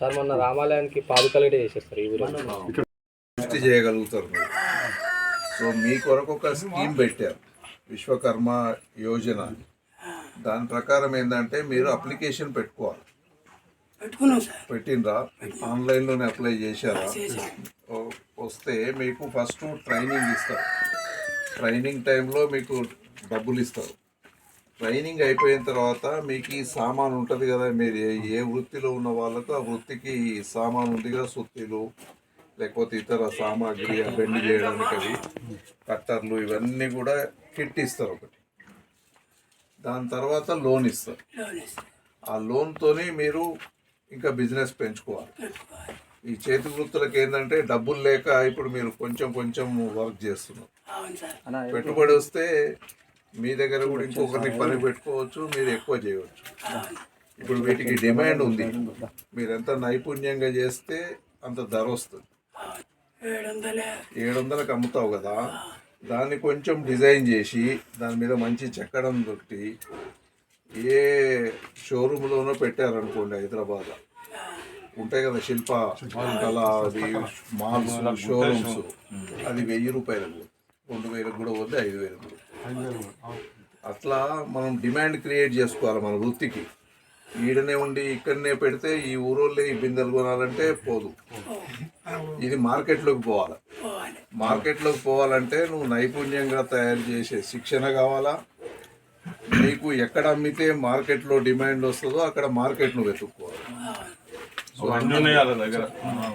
Sir మొన్న రామాలయానికి పాదుకలు చేసేస్తారు ఈ ఊరు సృష్టి చేయగలుగుతారు సో మీ కొరకు ఒక స్కీమ్ పెట్టారు విశ్వకర్మ యోజన. దాని ప్రకారం ఏంటంటే మీరు అప్లికేషన్ పెట్టుకోవాలి. పెట్టుకున్నాం సార్. పెట్టినరా ఆన్లైన్లోనే అప్లై చేశారా? ఓ- వస్తే మీకు ఫస్ట్ ట్రైనింగ్ ఇస్తారు. ట్రైనింగ్ టైంలో మీకు డబ్బులు ఇస్తారు. ట్రైనింగ్ అయిపోయిన తర్వాత మీకు ఈ సామాన్ ఉంటుంది కదా మీరు ఏ- వృత్తిలో ఉన్న వాళ్ళకు ఆ వృత్తికి ఈ సామాన్ ఉంది కదా సుత్తిలు లేకపోతే ఇతర సామాగ్రి బెండ్ చేయడానికి అవి కట్టర్లు ఇవన్నీ కూడా కిట్ ఇస్తారు ఒకటి. దాని తర్వాత లోన్ ఇస్తారు. ఆ లోన్తోని మీరు ఇంకా బిజినెస్ పెంచుకోవాలి. ఈ చేతి వృత్తులకు ఏంటంటే డబ్బులు లేక ఇప్పుడు మీరు కొంచెం కొంచెం వర్క్ చేస్తున్నారు. అవును సార్. పెట్టుబడి వస్తే మీ దగ్గర కూడా ఇంకొకరిని పని పెట్టుకోవచ్చు మీరు ఎక్కువ చేయవచ్చు ఇప్పుడు వీటికి డిమాండ్ ఉంది. మీరు ఎంత నైపుణ్యంగా చేస్తే అంత ధర వస్తుంది. ఏడు వందలే ఏడు వందలకు అమ్ముతావు కదా. దాన్ని కొంచెం డిజైన్ చేసి దాని మీద మంచి చెక్కడం దొరికి ఏ షోరూంలోనో పెట్టారనుకోండి హైదరాబాద్ ఉంటాయి కదా శిల్ప కళ అది మాల్స్ షోరూమ్స్. అది వెయ్యి రూపాయలకు. రెండు వేలకు కూడా వద్దు ఐదు వేలకు కూడా. అట్లా మనం డిమాండ్ క్రియేట్ చేసుకోవాలి మన వృత్తికి. ఈడనే ఉండి ఇక్కడనే పెడితే ఈ ఊరోళ్ళే ఈ బిందెలు కొనాలంటే పోదు. ఇది మార్కెట్లోకి పోవాలి. మార్కెట్లోకి పోవాలంటే నువ్వు నైపుణ్యంగా తయారు చేసే శిక్షణ కావాలా? నీకు ఎక్కడ అమ్మితే మార్కెట్లో డిమాండ్ వస్తుందో అక్కడ మార్కెట్ను వెతుక్కోవాలి. వాళ్ళ దగ్గర.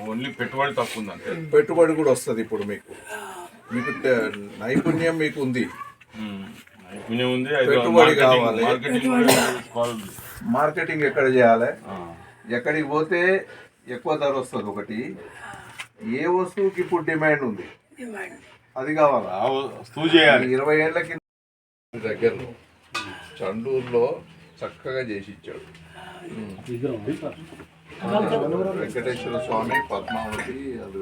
ఓన్లీ పెట్టుబడి కూడా వస్తుంది ఇప్పుడు మీకు. మీకు నైపుణ్యం మీకు ఉంది. నైపుణ్యం ఉంది పెట్టుబడి మార్కెటింగ్- కావాలి. మార్కెటింగ్ ఎక్కడ చేయాలి. ఎక్కడికి పోతే ఎక్కువ ధర వస్తుంది ఒకటి. ఏ వస్తువుకి ఇప్పుడు డిమాండ్ ఉంది? డిమాండ్ అది కావాలా? ఆ వస్తువు చేయాలి. ఇరవై ఏళ్ళ కింద దగ్గరలో చండూరులో చక్కగా చేసి ఇచ్చాడు వెంకటేశ్వర స్వామి పద్మావతి అది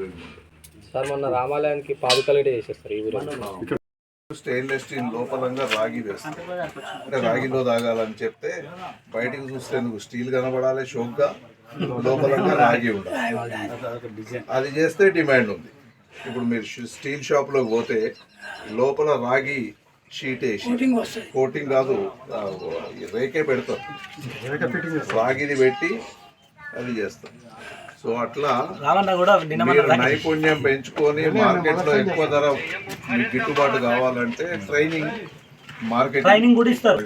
సార్ మొన్న రామాలయానికి పాదుకలు చేసేస్తారు ఈ ఊరు స్టెయిన్లెస్ స్టీల్ లోపలంగా రాగి వేస్తారు అంటే రాగిలో తాగాలని చెప్తే బయటికి చూస్తే నువ్వు స్టీల్ కనబడాలి షోక్గా లోపలంగా రాగి ఉండాలి. అది చేస్తే డిమాండ్ ఉంది. ఇప్పుడు మీరు స్టీల్ షాప్లోకి పోతే లోపల రాగి షీట్ వేసి కోటింగ్ కాదు రేకే పెడతారు. రాగిది పెట్టి అది చేస్తారు. సో అట్లా మీరు నైపుణ్యం పెంచుకొని మార్కెట్లో ఎక్కువ ధర మీకు గిట్టుబాటు కావాలంటే ట్రైనింగ్ మార్కెట్ ట్రైనింగ్ కూడా ఇస్తారు.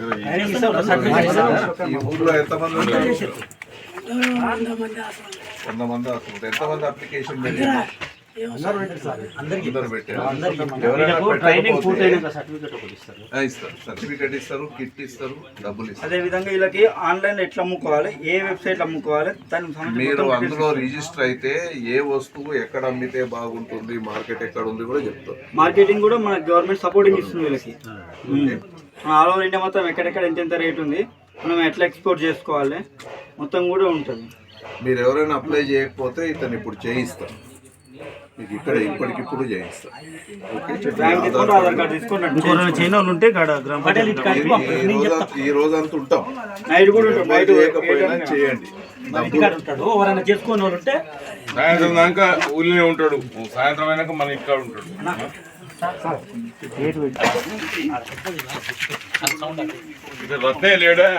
ఈ ఊర్లో ఎంతమంది ఉంటారు? వంద మంది వస్తుంటారు ఎంతమంది అప్లికేషన్ పెట్టారు సర్టిఫికేట్ ఇస్తారు. కిట్ ఇస్తారు డబ్బులు ఇస్తారు. అదే విధంగా వీళ్ళకి ఆన్లైన్ ఎట్లా అమ్ముకోవాలి ఏ వెబ్సైట్ అమ్ముకోవాలి మీరు అందులో రిజిస్టర్ అయితే ఏ వస్తువు ఎక్కడ అమ్మితే బాగుంటుంది మార్కెట్ ఎక్కడ ఉంది కూడా చెప్తారు. మార్కెటింగ్ కూడా మన గవర్నమెంట్ సపోర్టింగ్ ఇస్తుంది వీళ్ళకి. ఆల్ ఓవర్ ఇండియా మొత్తం ఎక్కడెక్కడ ఎంతెంత రేట్ ఉంది మనం ఎట్లా ఎక్స్పోర్ట్ చేసుకోవాలి మొత్తం కూడా ఉంటుంది. మీరు ఎవరైనా అప్లై చేయకపోతే ఇతను ఇప్పుడు చేయిస్తారు మీకు ఇక్కడ ఇప్పటికిప్పుడు వాళ్ళు ఉంటే ఈ- రోజు రోజంతా ఉంటాం. చేయండి. సాయంత్రం దాకా ఊళ్ళోనే ఉంటాడు. సాయంత్రం అయినాక మన ఇక్కడ ఉంటాడు. రత్నే లేడా.